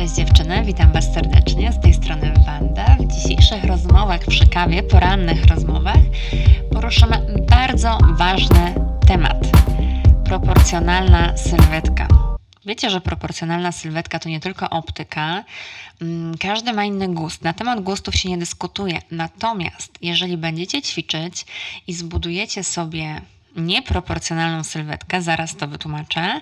Cześć dziewczyny, witam Was serdecznie. Z tej strony Wanda. W dzisiejszych rozmowach przy kawie, porannych rozmowach, poruszymy bardzo ważny temat. Proporcjonalna sylwetka. Wiecie, że proporcjonalna sylwetka to nie tylko optyka. Mm, Każdy ma inny gust. Na temat gustów się nie dyskutuje. Natomiast jeżeli będziecie ćwiczyć i zbudujecie sobie nieproporcjonalną sylwetkę, zaraz to wytłumaczę,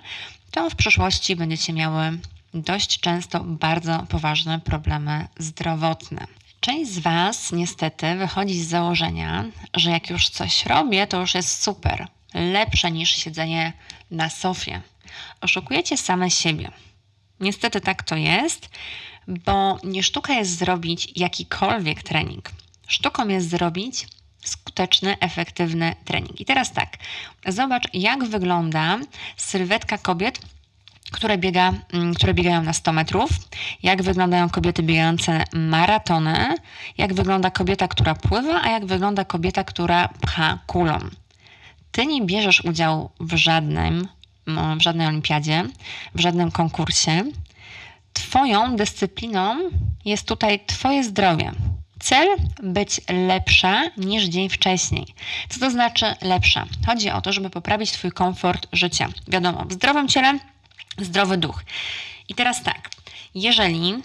to w przyszłości będziecie miały dość często bardzo poważne problemy zdrowotne. Część z Was niestety wychodzi z założenia, że jak już coś robię, to już jest super, lepsze niż siedzenie na sofie. Oszukujecie same siebie. Niestety tak to jest, bo nie sztuka jest zrobić jakikolwiek trening. Sztuką jest zrobić skuteczny, efektywny trening. I teraz tak, zobacz, jak wygląda sylwetka kobiet, które, biega, mm, które biegają na 100 metrów, jak wyglądają kobiety biegające maratony, jak wygląda kobieta, która pływa, a jak wygląda kobieta, która pcha kulą. Ty nie bierzesz udziału w żadnym, w żadnej olimpiadzie, w żadnym konkursie. Twoją dyscypliną jest tutaj Twoje zdrowie. Cel być lepsza niż dzień wcześniej. Co to znaczy lepsza? Chodzi o to, żeby poprawić Twój komfort życia. Wiadomo, w zdrowym ciele zdrowy duch. I teraz tak, jeżeli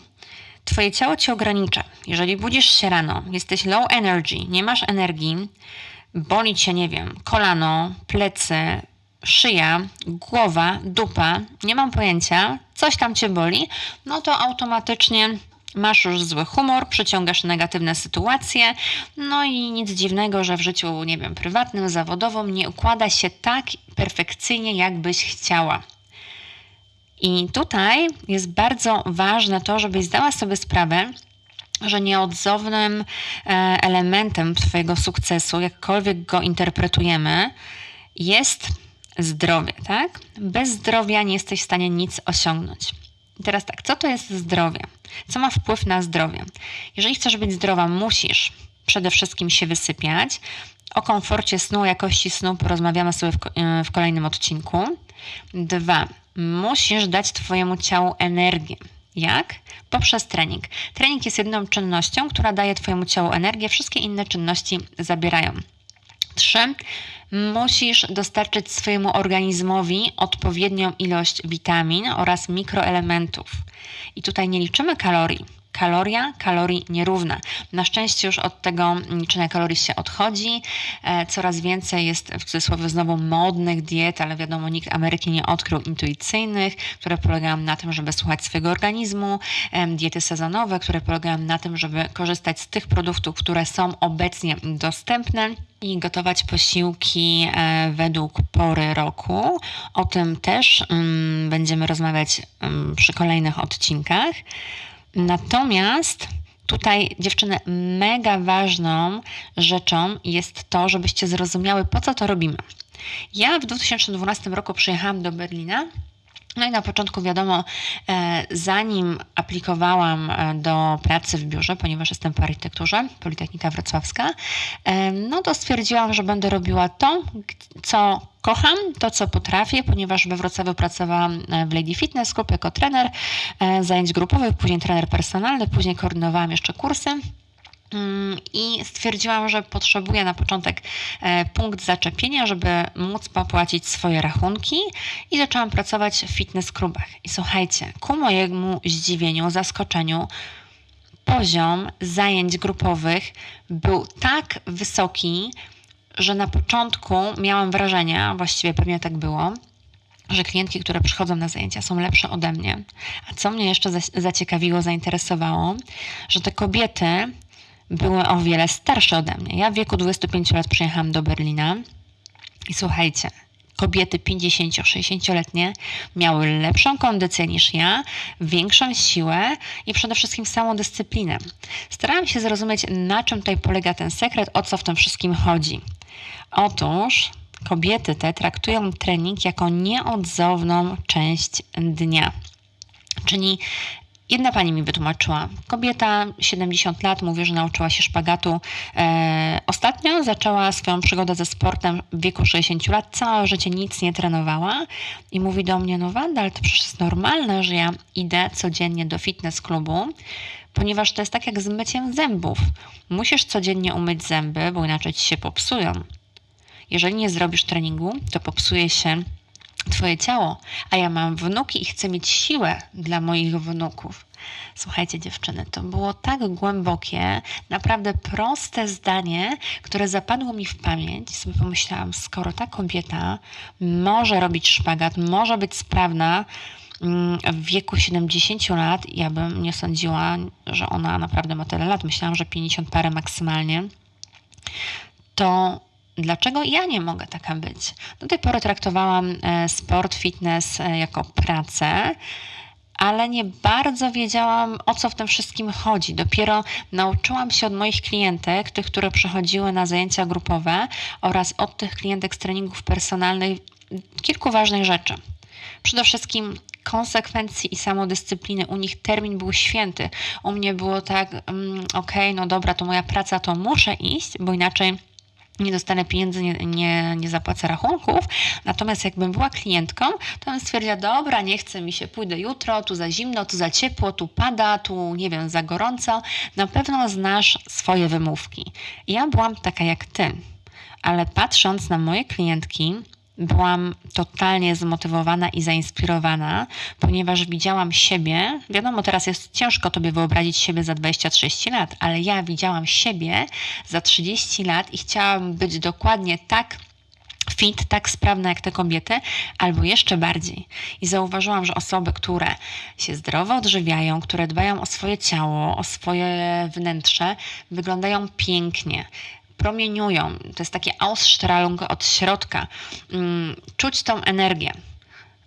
Twoje ciało Cię ogranicza, jeżeli budzisz się rano, jesteś low energy, nie masz energii, boli Cię, nie wiem, kolano, plecy, szyja, głowa, dupa, nie mam pojęcia, coś tam Cię boli, no to automatycznie masz już zły humor, przyciągasz negatywne sytuacje, no i nic dziwnego, że w życiu, nie wiem, prywatnym, zawodowym nie układa się tak perfekcyjnie, jakbyś chciała. I tutaj jest bardzo ważne to, żebyś zdała sobie sprawę, że nieodzownym e, elementem Twojego sukcesu, jakkolwiek go interpretujemy, jest zdrowie, tak? Bez zdrowia nie jesteś w stanie nic osiągnąć. I teraz tak, co to jest zdrowie? Co ma wpływ na zdrowie? Jeżeli chcesz być zdrowa, musisz przede wszystkim się wysypiać. O komforcie snu, jakości snu porozmawiamy sobie w, w kolejnym odcinku. Dwa, musisz dać Twojemu ciału energię. Jak? Poprzez trening. Trening jest jedną czynnością, która daje Twojemu ciału energię, wszystkie inne czynności zabierają. Trzy, musisz dostarczyć swojemu organizmowi odpowiednią ilość witamin oraz mikroelementów. I tutaj nie liczymy kalorii kaloria kalorii nierówna. Na szczęście już od tego liczenia kalorii się odchodzi. E, coraz więcej jest w cudzysłowie znowu modnych diet, ale wiadomo, nikt Ameryki nie odkrył intuicyjnych, które polegają na tym, żeby słuchać swojego organizmu, diety sezonowe, które polegają na tym, żeby korzystać z tych produktów, które są obecnie dostępne i gotować posiłki e, według pory roku. O tym też um, będziemy rozmawiać um, przy kolejnych odcinkach. Natomiast tutaj, dziewczyny, mega ważną rzeczą jest to, żebyście zrozumiały, po co to robimy. Ja w 2012 roku przyjechałam do Berlina no i na początku wiadomo, e, zanim aplikowałam e, do pracy w biurze, ponieważ jestem po architekturze, Politechnika Wrocławska, e, no to stwierdziłam, że będę robiła to, co kocham, to co potrafię, ponieważ we Wrocławiu pracowałam w Lady Fitness Club jako trener zajęć grupowych, później trener personalny, później koordynowałam jeszcze kursy i stwierdziłam, że potrzebuję na początek e, punkt zaczepienia, żeby móc popłacić swoje rachunki i zaczęłam pracować w fitness klubach. I słuchajcie, ku mojemu zdziwieniu, zaskoczeniu, poziom zajęć grupowych był tak wysoki, że na początku miałam wrażenie, właściwie pewnie tak było, że klientki, które przychodzą na zajęcia, są lepsze ode mnie. A co mnie jeszcze zaciekawiło, zainteresowało, że te kobiety były o wiele starsze ode mnie. Ja w wieku 25 lat przyjechałam do Berlina i słuchajcie, kobiety 50-60-letnie miały lepszą kondycję niż ja, większą siłę i przede wszystkim samą dyscyplinę. Starałam się zrozumieć, na czym tutaj polega ten sekret, o co w tym wszystkim chodzi. Otóż kobiety te traktują trening jako nieodzowną część dnia. Czyli Jedna pani mi wytłumaczyła. Kobieta, 70 lat, mówi, że nauczyła się szpagatu. E, ostatnio zaczęła swoją przygodę ze sportem w wieku 60 lat. Całe życie nic nie trenowała i mówi do mnie: No, Wanda, ale to przecież jest normalne, że ja idę codziennie do fitness klubu, ponieważ to jest tak jak z myciem zębów. Musisz codziennie umyć zęby, bo inaczej ci się popsują. Jeżeli nie zrobisz treningu, to popsuje się Twoje ciało, a ja mam wnuki i chcę mieć siłę dla moich wnuków. Słuchajcie, dziewczyny, to było tak głębokie, naprawdę proste zdanie, które zapadło mi w pamięć. I sobie pomyślałam, skoro ta kobieta może robić szpagat, może być sprawna mm, w wieku 70 lat, ja bym nie sądziła, że ona naprawdę ma tyle lat. Myślałam, że 50 parę maksymalnie. To dlaczego ja nie mogę taka być? Do tej pory traktowałam e, sport, fitness e, jako pracę, ale nie bardzo wiedziałam, o co w tym wszystkim chodzi. Dopiero nauczyłam się od moich klientek, tych, które przychodziły na zajęcia grupowe oraz od tych klientek z treningów personalnych, kilku ważnych rzeczy. Przede wszystkim konsekwencji i samodyscypliny. U nich termin był święty. U mnie było tak, um, okej, okay, no dobra, to moja praca, to muszę iść, bo inaczej nie dostanę pieniędzy, nie, nie, nie zapłacę rachunków. Natomiast jakbym była klientką, to bym stwierdziła, dobra, nie chcę mi się, pójdę jutro, tu za zimno, tu za ciepło, tu pada, tu nie wiem, za gorąco. Na pewno znasz swoje wymówki. Ja byłam taka jak ty, ale patrząc na moje klientki, byłam totalnie zmotywowana i zainspirowana, ponieważ widziałam siebie. Wiadomo, teraz jest ciężko tobie wyobrazić siebie za 20-30 lat, ale ja widziałam siebie za 30 lat i chciałam być dokładnie tak fit, tak sprawna jak te kobiety, albo jeszcze bardziej. I zauważyłam, że osoby, które się zdrowo odżywiają, które dbają o swoje ciało, o swoje wnętrze, wyglądają pięknie promieniują. To jest takie Ausstrahlung od środka. Mm, czuć tą energię.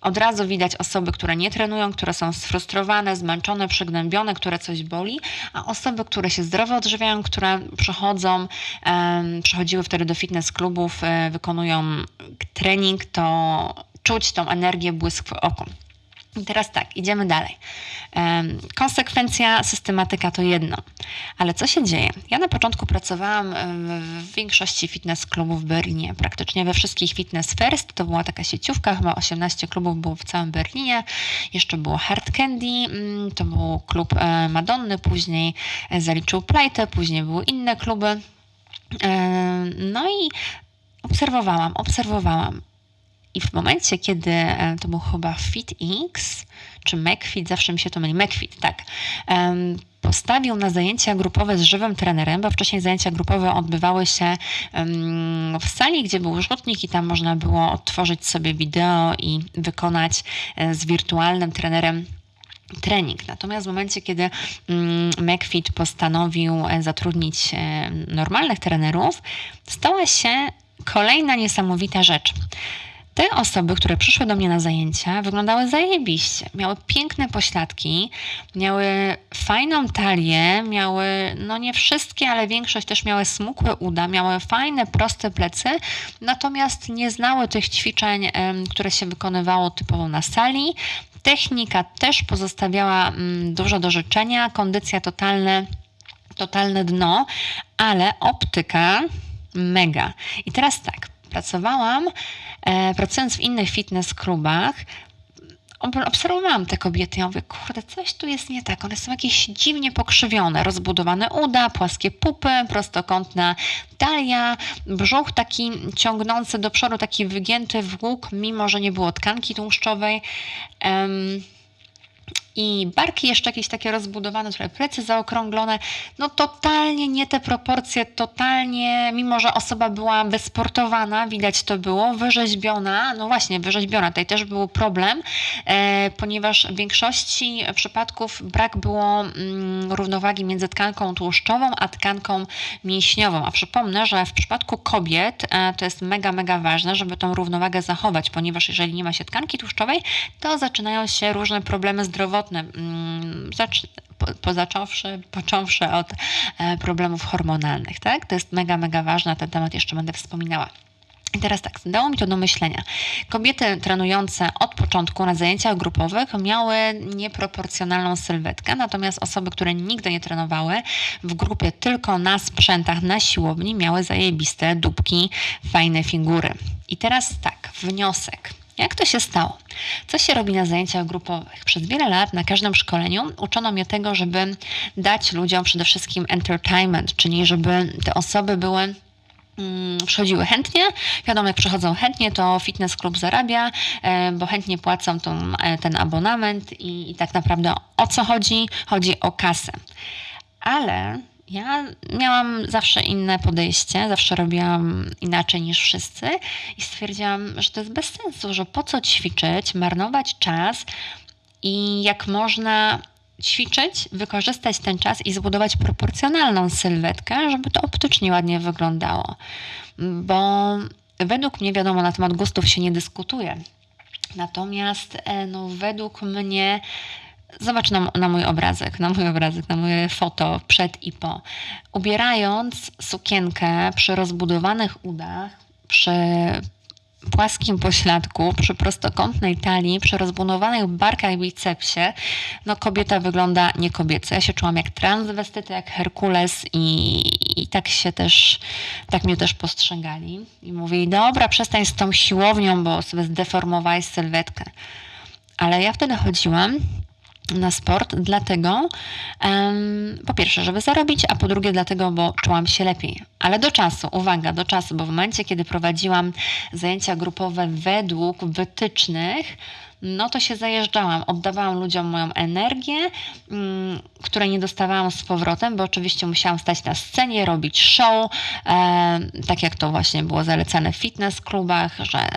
Od razu widać osoby, które nie trenują, które są sfrustrowane, zmęczone, przygnębione, które coś boli, a osoby, które się zdrowo odżywiają, które przychodzą, przychodziły wtedy do fitness klubów, um, wykonują trening, to czuć tą energię, błysk w oku. I teraz tak, idziemy dalej. Konsekwencja, systematyka to jedno. Ale co się dzieje? Ja na początku pracowałam w większości fitness klubów w Berlinie, praktycznie we wszystkich Fitness First. To była taka sieciówka, chyba 18 klubów było w całym Berlinie. Jeszcze było Hard Candy, mm, to był klub e, Madonny, później e, zaliczył Plajtę, później były inne kluby. No i obserwowałam, obserwowałam. I w momencie, kiedy e, to był chyba FitX, czy McFit, zawsze mi się to myli, McFit, tak, postawił na zajęcia grupowe z żywym trenerem, bo wcześniej zajęcia grupowe odbywały się w sali, gdzie był rzutnik i tam można było odtworzyć sobie wideo i wykonać e, z wirtualnym trenerem trening. Natomiast w momencie, kiedy McFit postanowił e, zatrudnić normalnych trenerów, stała się kolejna niesamowita rzecz. Te osoby, które przyszły do mnie na zajęcia, wyglądały zajebiście. Miały piękne pośladki, miały fajną talię, miały, no nie wszystkie, ale większość też miały smukłe uda, miały fajne, proste plecy, natomiast nie znały tych ćwiczeń, które się wykonywało typowo na sali. Technika też pozostawiała mm, dużo do życzenia, kondycja totalne, totalne dno, ale optyka mega. I teraz tak, pracowałam, e, pracując w innych fitness klubach, obserwowałam te kobiety i ja mówię, kurde, coś tu jest nie tak. One są jakieś dziwnie pokrzywione, rozbudowane uda, płaskie pupy, prostokątna talia, brzuch taki ciągnący do przodu, taki wygięty w łuk, mimo że nie było tkanki tłuszczowej. Um, i barki jeszcze jakieś takie rozbudowane, trochę plecy zaokrąglone. No totalnie nie te proporcje, totalnie, mimo że osoba była wysportowana, widać to było, wyrzeźbiona, no właśnie, wyrzeźbiona. Tutaj też był problem, e, ponieważ w większości przypadków brak było mm, równowagi między tkanką tłuszczową a tkanką mięśniową. A przypomnę, że w przypadku kobiet e, to jest mega, mega ważne, żeby tą równowagę zachować, ponieważ jeżeli nie ma się tkanki tłuszczowej, to zaczynają się różne problemy zdrowotne istotne, mm, pozacząwszy, począwszy od e, problemów hormonalnych, tak? To jest mega, mega ważne, ten temat jeszcze będę wspominała. I teraz tak, dało mi to do myślenia. Kobiety trenujące od początku na zajęciach grupowych miały nieproporcjonalną sylwetkę, natomiast osoby, które nigdy nie trenowały w grupie tylko na sprzętach, na siłowni, miały zajebiste dupki, fajne figury. I teraz tak, wniosek. Jak to się stało? Co się robi na zajęciach grupowych? Przez wiele lat na każdym szkoleniu uczono mnie tego, żeby dać ludziom przede wszystkim entertainment, czyli żeby te osoby były Mm, przychodziły chętnie. Wiadomo, jak przychodzą chętnie, to fitness klub zarabia, e, bo chętnie płacą tą, e, ten abonament i, i tak naprawdę o co chodzi? Chodzi o kasę. Ale ja miałam zawsze inne podejście, zawsze robiłam inaczej niż wszyscy i stwierdziłam, że to jest bez sensu, że po co ćwiczyć, marnować czas i jak można ćwiczyć, wykorzystać ten czas i zbudować proporcjonalną sylwetkę, żeby to optycznie ładnie wyglądało. Bo według mnie, wiadomo, na temat gustów się nie dyskutuje. Natomiast e, no, według mnie Zobacz na, na, mój obrazek, na mój obrazek, na moje foto przed i po. Ubierając sukienkę przy rozbudowanych udach, przy płaskim pośladku, przy prostokątnej talii, przy rozbudowanych barkach i bicepsie, no kobieta wygląda nie kobieco. Ja się czułam jak transwestyta, jak Herkules i, i tak się też, tak mnie też postrzegali. I mówili, dobra, przestań z tą siłownią, bo sobie zdeformowałeś sylwetkę. Ale ja wtedy chodziłam na sport, dlatego um, po pierwsze, żeby zarobić, a po drugie dlatego, bo czułam się lepiej. Ale do czasu, uwaga, do czasu, bo w momencie, kiedy prowadziłam zajęcia grupowe według wytycznych, no to się zajeżdżałam, oddawałam ludziom moją energię, um, której nie dostawałam z powrotem, bo oczywiście musiałam stać na scenie, robić show, tak jak to właśnie było zalecane w fitness klubach, że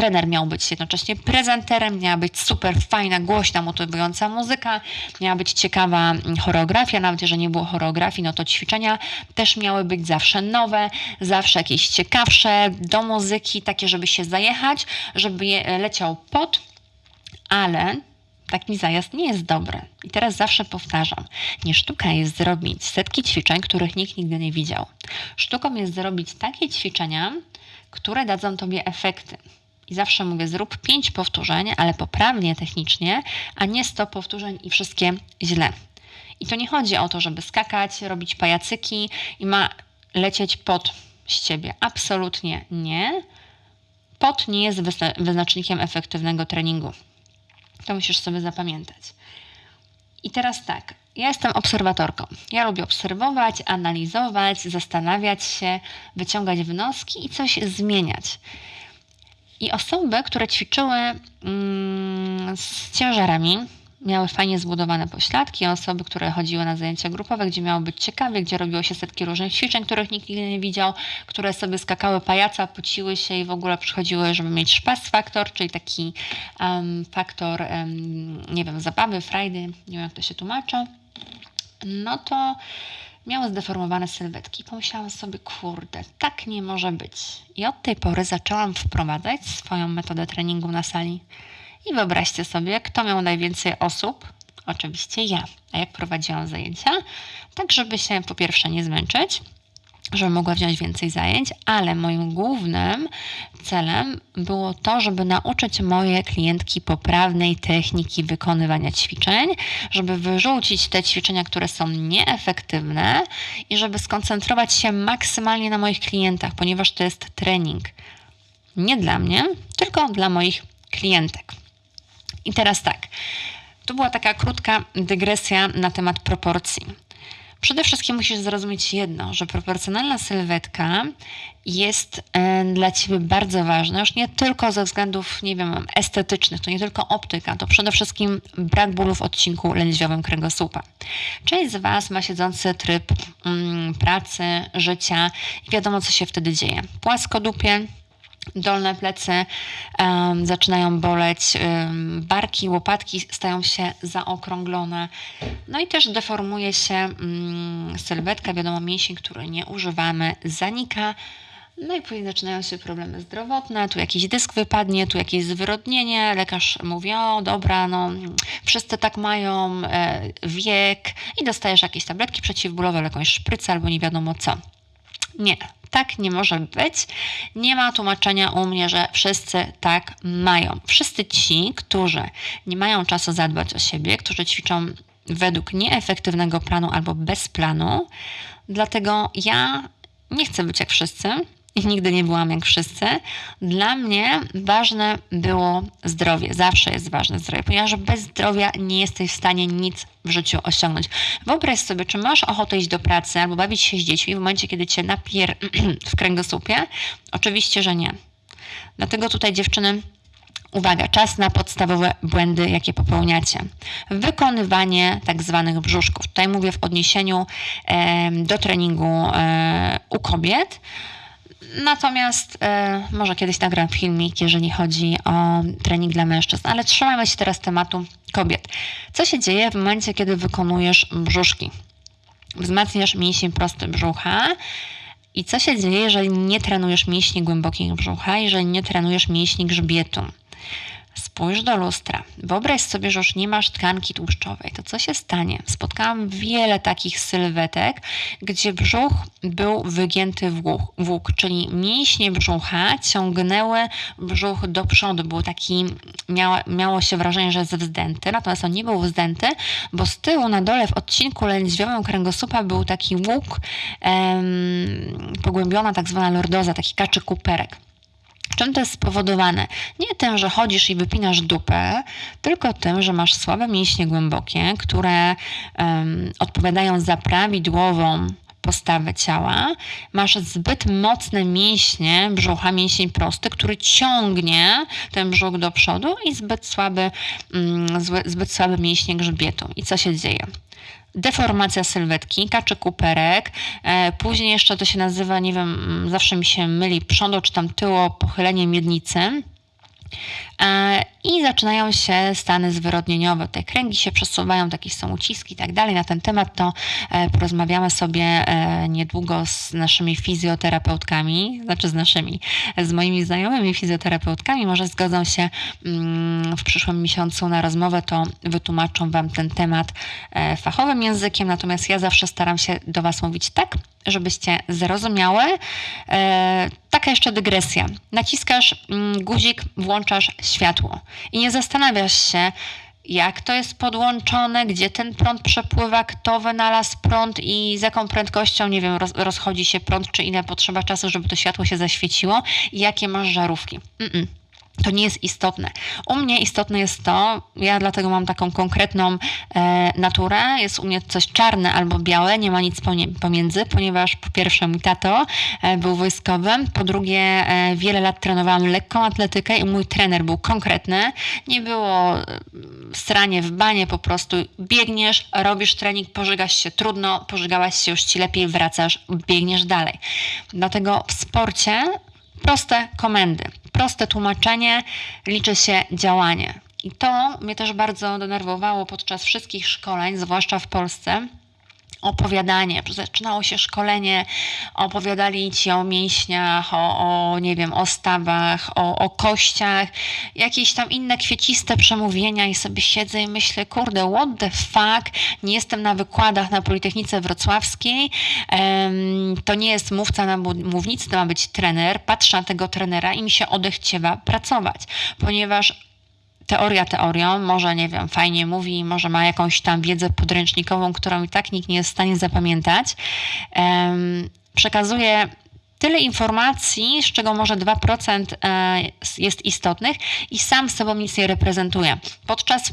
trener miał być jednocześnie prezenterem, miała być super fajna, głośna, motywująca muzyka, miała być ciekawa choreografia, nawet jeżeli nie było choreografii, no to ćwiczenia też miały być zawsze nowe, zawsze jakieś ciekawsze, do muzyki, takie, żeby się zajechać, żeby leciał pot, ale taki zajazd nie jest dobry. I teraz zawsze powtarzam, nie sztuka jest zrobić setki ćwiczeń, których nikt nigdy nie widział. Sztuką jest zrobić takie ćwiczenia, które dadzą tobie efekty. I zawsze mówię, zrób 5 powtórzeń, ale poprawnie technicznie, a nie 100 powtórzeń i wszystkie źle. I to nie chodzi o to, żeby skakać, robić pajacyki i ma lecieć pot z ciebie. Absolutnie nie. Pot nie jest wyznacznikiem efektywnego treningu. To musisz sobie zapamiętać. I teraz tak, ja jestem obserwatorką. Ja lubię obserwować, analizować, zastanawiać się, wyciągać wnioski i coś zmieniać. I osoby, które ćwiczyły mm, z ciężarami, miały fajnie zbudowane pośladki, osoby, które chodziły na zajęcia grupowe, gdzie miało być ciekawie, gdzie robiło się setki różnych ćwiczeń, których nikt nigdy nie widział, które sobie skakały pajaca, pociły się i w ogóle przychodziły, żeby mieć szpas faktor, czyli taki um, faktor, um, nie wiem, zabawy, frajdy, nie wiem jak to się tłumaczy, no to miały zdeformowane sylwetki. Pomyślałam sobie, kurde, tak nie może być. I od tej pory zaczęłam wprowadzać swoją metodę treningu na sali. I wyobraźcie sobie, kto miał najwięcej osób? Oczywiście ja. A jak prowadziłam zajęcia? Tak, żeby się po pierwsze nie zmęczyć, żeby mogła wziąć więcej zajęć, ale moim głównym celem było to, żeby nauczyć moje klientki poprawnej techniki wykonywania ćwiczeń, żeby wyrzucić te ćwiczenia, które są nieefektywne i żeby skoncentrować się maksymalnie na moich klientach, ponieważ to jest trening. Nie dla mnie, tylko dla moich klientek. I teraz tak. To była taka krótka dygresja na temat proporcji. Przede wszystkim musisz zrozumieć jedno, że proporcjonalna sylwetka jest e, dla ciebie bardzo ważna, już nie tylko ze względów, nie wiem, estetycznych, to nie tylko optyka, to przede wszystkim brak bólu w odcinku lędźwiowym kręgosłupa. Część z Was ma siedzący tryb mm, pracy, życia i wiadomo, co się wtedy dzieje. Płaskodupie, dolne plecy um, zaczynają boleć, um, barki, łopatki stają się zaokrąglone. No i też deformuje się um, sylwetka, wiadomo, mięsień, który nie używamy, zanika. No i później zaczynają się problemy zdrowotne, tu jakiś dysk wypadnie, tu jakieś zwyrodnienie, lekarz mówi, o dobra, no wszyscy tak mają, e, wiek i dostajesz jakieś tabletki przeciwbólowe, jakąś szprycę albo nie wiadomo co. Nie, Tak nie może być. Nie ma tłumaczenia u mnie, że wszyscy tak mają. Wszyscy ci, którzy nie mają czasu zadbać o siebie, którzy ćwiczą według nieefektywnego planu albo bez planu. Dlatego ja nie chcę być jak wszyscy i nigdy nie byłam jak wszyscy. Dla mnie ważne było zdrowie. Zawsze jest ważne zdrowie, ponieważ bez zdrowia nie jesteś w stanie nic w życiu osiągnąć. Wyobraź sobie, czy masz ochotę iść do pracy albo bawić się z dziećmi w momencie, kiedy cię napier w kręgosłupie? Oczywiście, że nie. Dlatego tutaj dziewczyny Uwaga, czas na podstawowe błędy, jakie popełniacie. Wykonywanie tak zwanych brzuszków. Tutaj mówię w odniesieniu e, do treningu e, u kobiet. Natomiast e, może kiedyś nagram filmik, jeżeli chodzi o trening dla mężczyzn, ale trzymajmy się teraz tematu kobiet. Co się dzieje w momencie, kiedy wykonujesz brzuszki? Wzmacniasz mięsień prosty brzucha. I co się dzieje, jeżeli nie trenujesz mięśni głębokich brzucha, jeżeli nie trenujesz mięśni grzbietu? Spójrz do lustra. Wyobraź sobie, że już nie masz tkanki tłuszczowej. To co się stanie? Spotkałam wiele takich sylwetek, gdzie brzuch był wygięty w łuk, łuk czyli mięśnie brzucha ciągnęły brzuch do przodu. Był taki, miało, miało się wrażenie, że jest wzdęty, natomiast on nie był wzdęty, bo z tyłu na dole w odcinku lędźwiowym kręgosłupa był taki łuk, em, pogłębiona tak zwana lordoza, taki kaczy kuperek. Czym to jest spowodowane? Nie tym, że chodzisz i wypinasz dupę, tylko tym, że masz słabe mięśnie głębokie, które um, odpowiadają za prawidłową postawę ciała, masz zbyt mocne mięśnie brzucha, mięsień prosty, który ciągnie ten brzuch do przodu i zbyt słaby, mm, zbyt słabe mięśnie grzbietu. I co się dzieje? Deformacja sylwetki, kaczy kuperek, e, później jeszcze to się nazywa, nie wiem, mm, zawsze mi się myli przodu czy tam tyło, pochylenie miednicy. E, I zaczynają się stany zwyrodnieniowe. Te kręgi się przesuwają, takie są uciski i tak dalej. Na ten temat to e, porozmawiamy sobie e, niedługo z naszymi fizjoterapeutkami, znaczy z naszymi, z moimi znajomymi fizjoterapeutkami. Może zgodzą się mm, w przyszłym miesiącu na rozmowę, to wytłumaczą Wam ten temat fachowym językiem. Natomiast ja zawsze staram się do Was mówić tak, żebyście zrozumiały. Taka jeszcze dygresja. Naciskasz mm, guzik, włączasz światło i nie zastanawiasz się, jak to jest podłączone, gdzie ten prąd przepływa, kto wynalazł prąd i z jaką prędkością, nie wiem, roz, rozchodzi się prąd, czy ile potrzeba czasu, żeby to światło się zaświeciło i jakie masz żarówki. Mm -mm to nie jest istotne. U mnie istotne jest to, ja dlatego mam taką konkretną e, naturę, jest u mnie coś czarne albo białe, nie ma nic pomiędzy, ponieważ po pierwsze mój tato e, był wojskowym, po drugie e, wiele lat trenowałam lekką atletykę i mój trener był konkretny. Nie było e, stranie w banie, po prostu biegniesz, robisz trening, pożygasz się trudno, pożygałaś się już ci lepiej, wracasz, biegniesz dalej. Dlatego w sporcie proste komendy proste tłumaczenie, liczy się działanie. I to mnie też bardzo denerwowało podczas wszystkich szkoleń, zwłaszcza w Polsce opowiadanie. Zaczynało się szkolenie, opowiadali ci o mięśniach, o, o nie wiem, o stawach, o, o kościach, jakieś tam inne kwieciste przemówienia i sobie siedzę i myślę, kurde, what the fuck, nie jestem na wykładach na Politechnice Wrocławskiej, to nie jest mówca na mównicy, to ma być trener, patrzę na tego trenera i mi się odechciewa pracować, ponieważ teoria teorią, może nie wiem, fajnie mówi, może ma jakąś tam wiedzę podręcznikową, którą i tak nikt nie jest w stanie zapamiętać. Przekazuje tyle informacji, z czego może 2% e, jest istotnych i sam z sobą nic nie reprezentuje. Podczas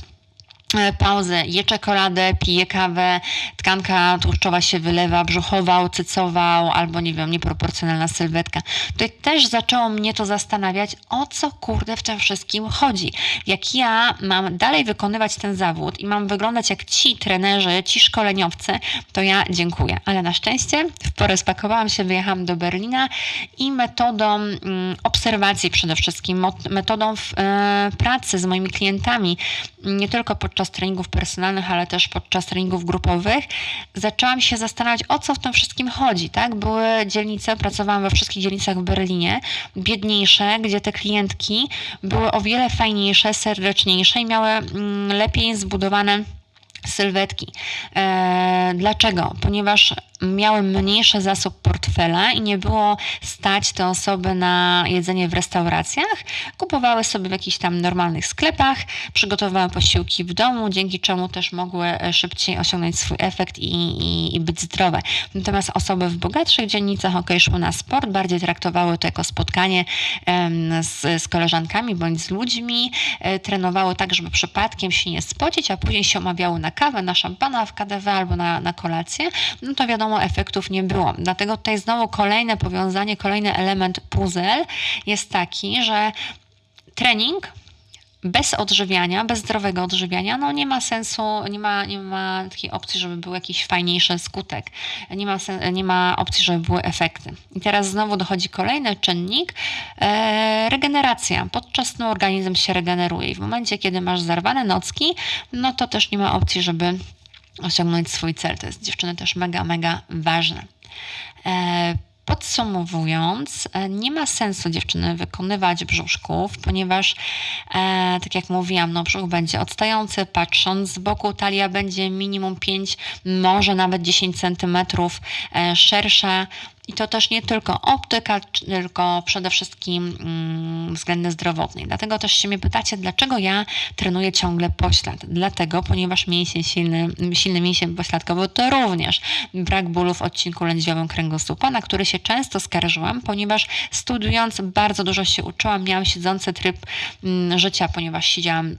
pauzę, je czekoladę, pije kawę, tkanka tłuszczowa się wylewa, brzuchował, cycował, albo nie wiem, nieproporcjonalna sylwetka. Tutaj też zaczęło mnie to zastanawiać, o co kurde w tym wszystkim chodzi. Jak ja mam dalej wykonywać ten zawód i mam wyglądać jak ci trenerzy, ci szkoleniowcy, to ja dziękuję. Ale na szczęście w porę spakowałam się, wyjechałam do Berlina i metodą mm, obserwacji przede wszystkim, metodą w, e, pracy z moimi klientami, nie tylko podczas treningów personalnych, ale też podczas treningów grupowych, zaczęłam się zastanawiać, o co w tym wszystkim chodzi. Tak? Były dzielnice, pracowałam we wszystkich dzielnicach w Berlinie, biedniejsze, gdzie te klientki były o wiele fajniejsze, serdeczniejsze i miały mm, lepiej zbudowane sylwetki. E, dlaczego? Ponieważ miały mniejszy zasób portfela i nie było stać te osoby na jedzenie w restauracjach, kupowały sobie w jakichś tam normalnych sklepach, przygotowywały posiłki w domu, dzięki czemu też mogły e, szybciej osiągnąć swój efekt i, i, i być zdrowe. Natomiast osoby w bogatszych dzielnicach, ok, szły na sport, bardziej traktowały to jako spotkanie z, z koleżankami bądź z ludźmi, e, trenowały tak, żeby przypadkiem się nie spocić, a później się omawiały na kawę, na szampana w KDW albo na, na kolację, no to wiadomo, efektów nie było. Dlatego tutaj znowu kolejne powiązanie, kolejny element puzzle jest taki, że trening bez odżywiania, bez zdrowego odżywiania, no nie ma sensu, nie ma, nie ma takiej opcji, żeby był jakiś fajniejszy skutek. Nie ma, nie ma opcji, żeby były efekty. I teraz znowu dochodzi kolejny czynnik, e, regeneracja. Podczas snu organizm się regeneruje i w momencie, kiedy masz zarwane nocki, no to też nie ma opcji, żeby osiągnąć swój cel. To jest dziewczyny też mega, mega ważne. E, Podsumowując, e, nie ma sensu dziewczyny wykonywać brzuszków, ponieważ, e, tak jak mówiłam, no brzuch będzie odstający, patrząc z boku talia będzie minimum 5, może nawet 10 cm e, szersza. I to też nie tylko optyka, tylko przede wszystkim mm, względy zdrowotne. Dlatego też się mnie pytacie, dlaczego ja trenuję ciągle poślad. Dlatego, ponieważ mięsień silny, silny mięsień pośladkowy to również brak bólu w odcinku lędźwiowym kręgosłupa, na który się często skarżyłam, ponieważ studiując bardzo dużo się uczyłam, miałam siedzący tryb mm, życia, ponieważ siedziałam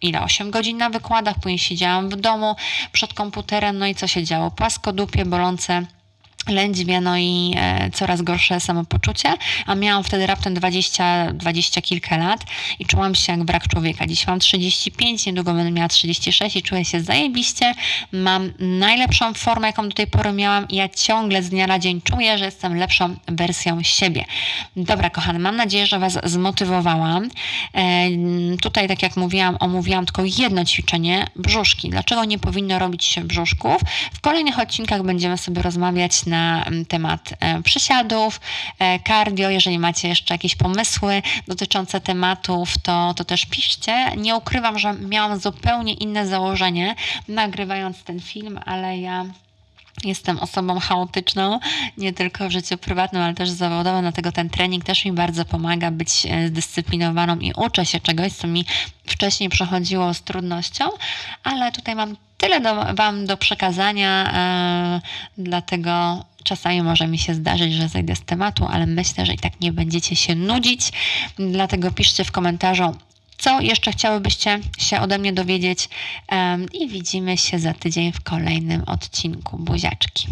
ile 8 godzin na wykładach, później siedziałam w domu przed komputerem, no i co się działo? Płaskodupie, bolące lędźwie, no i e, coraz gorsze samopoczucie, a miałam wtedy raptem 20, 20 kilka lat i czułam się jak brak człowieka. Dziś mam 35, niedługo będę miała 36 i czuję się zajebiście. Mam najlepszą formę, jaką do tej pory miałam i ja ciągle z dnia na dzień czuję, że jestem lepszą wersją siebie. Dobra, kochane, mam nadzieję, że Was zmotywowałam. E, tutaj, tak jak mówiłam, omówiłam tylko jedno ćwiczenie, brzuszki. Dlaczego nie powinno robić się brzuszków? W kolejnych odcinkach będziemy sobie rozmawiać na temat e, przysiadów, e, cardio. Jeżeli macie jeszcze jakieś pomysły dotyczące tematów, to, to też piszcie. Nie ukrywam, że miałam zupełnie inne założenie nagrywając ten film, ale ja Jestem osobą chaotyczną, nie tylko w życiu prywatnym, ale też zawodowym, dlatego ten trening też mi bardzo pomaga być e, zdyscyplinowaną i uczę się czegoś, co mi wcześniej przechodziło z trudnością, ale tutaj mam tyle do, Wam do przekazania, e, dlatego czasami może mi się zdarzyć, że zejdę z tematu, ale myślę, że i tak nie będziecie się nudzić, dlatego piszcie w komentarzu, co jeszcze chciałybyście się ode mnie dowiedzieć i widzimy się za tydzień w kolejnym odcinku. Buziaczki.